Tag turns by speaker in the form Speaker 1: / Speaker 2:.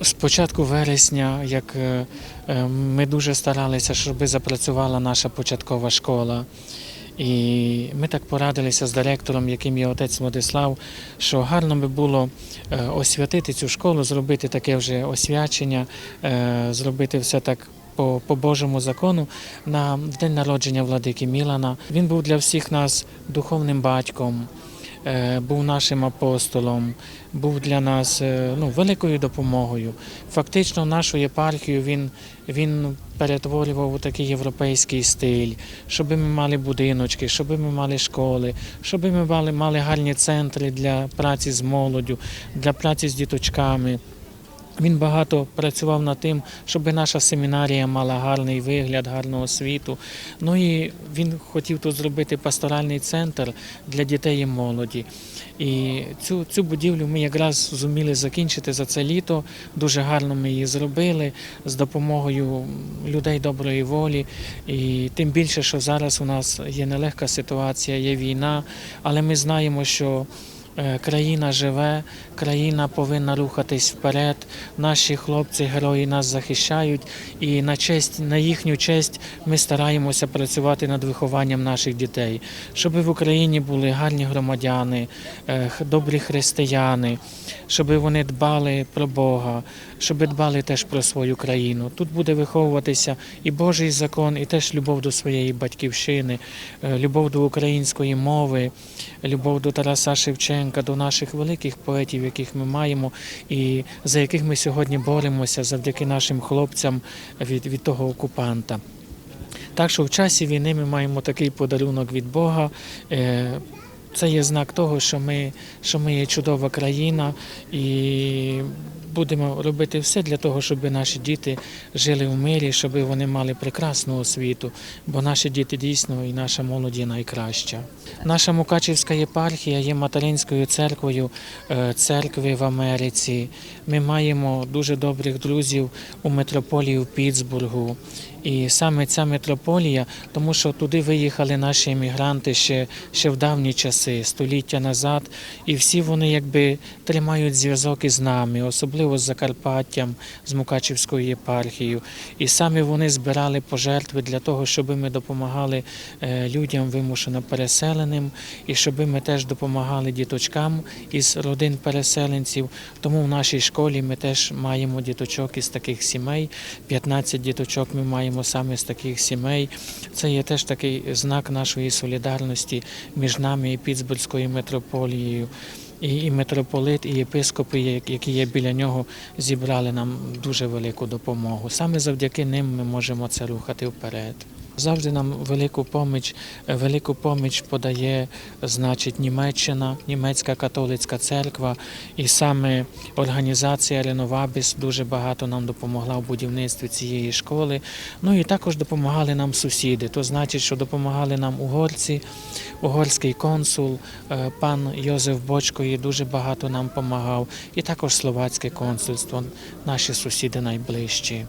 Speaker 1: З початку вересня, як е, е, ми дуже старалися, щоб запрацювала наша початкова школа. І ми так порадилися з директором, яким є отець Владислав, що гарно би було е, освятити цю школу, зробити таке вже освячення, зробити все так по, по Божому закону на день народження владики Мілана. Він був для всіх нас духовним батьком, був нашим апостолом, був для нас е, ну, великою допомогою. Фактично, нашу єпархію він, він перетворював у такий європейський стиль, щоб ми мали будиночки, щоб ми мали школи, щоб ми мали, мали гарні центри для праці з молоддю, для праці з діточками. Він багато працював над тим, щоб наша семінарія мала гарний вигляд, гарну освіту. Ну і він хотів тут зробити пасторальний центр для дітей і молоді. І цю, цю будівлю ми якраз зуміли закінчити за це літо. Дуже гарно ми її зробили з допомогою людей доброї волі. І тим більше, що зараз у нас є нелегка ситуація, є війна, але ми знаємо, що Країна живе, країна повинна рухатись вперед. Наші хлопці, герої нас захищають, і на честь, на їхню честь ми стараємося працювати над вихованням наших дітей, щоб в Україні були гарні громадяни, е, добрі християни, щоб вони дбали про Бога, щоб дбали теж про свою країну. Тут буде виховуватися і Божий закон, і теж любов до своєї батьківщини, е, любов до української мови, любов до Тараса Шевченка, до наших великих поетів, яких ми маємо, і за яких ми сьогодні боремося завдяки нашим хлопцям від, від того окупанта. Так що в часі війни ми маємо такий подарунок від Бога. Е, Це є знак того, що ми, що ми є чудова країна і будемо робити все для того, щоб наші діти жили в мирі, щоб вони мали прекрасну освіту, бо наші діти дійсно і наша молоді найкраща. Наша Мукачівська єпархія є материнською церквою е, церкви в Америці. Ми маємо дуже добрих друзів у митрополії в Пітсбургу. І саме ця метрополія, тому що туди виїхали наші емігранти ще, ще в давні часи, століття назад, і всі вони якби тримають зв'язок із нами, особливо з Закарпаттям, з Мукачівською єпархією. І саме вони збирали пожертви для того, щоб ми допомагали е, людям вимушено переселеним, і щоб ми теж допомагали діточкам із родин переселенців. Тому в нашій школі ми теж маємо діточок із таких сімей. 15 діточок ми маємо саме з таких сімей. Це є теж такий знак нашої солідарності між нами і Піцбурзькою митрополією. І митрополит, і єпископи, які є біля нього, зібрали нам дуже велику допомогу. Саме завдяки ним ми можемо це рухати вперед. Завжди нам велику поміч, велику поміч подає, значить, Німеччина, німецька католицька церква, і саме організація Реновабіс дуже багато нам допомогла в будівництві цієї школи. Ну і також допомагали нам сусіди. То значить, що допомагали нам угорці, угорський консул, е, пан Йозеф Бочко і дуже багато нам допомагав, і також словацьке консульство, наші сусіди найближчі.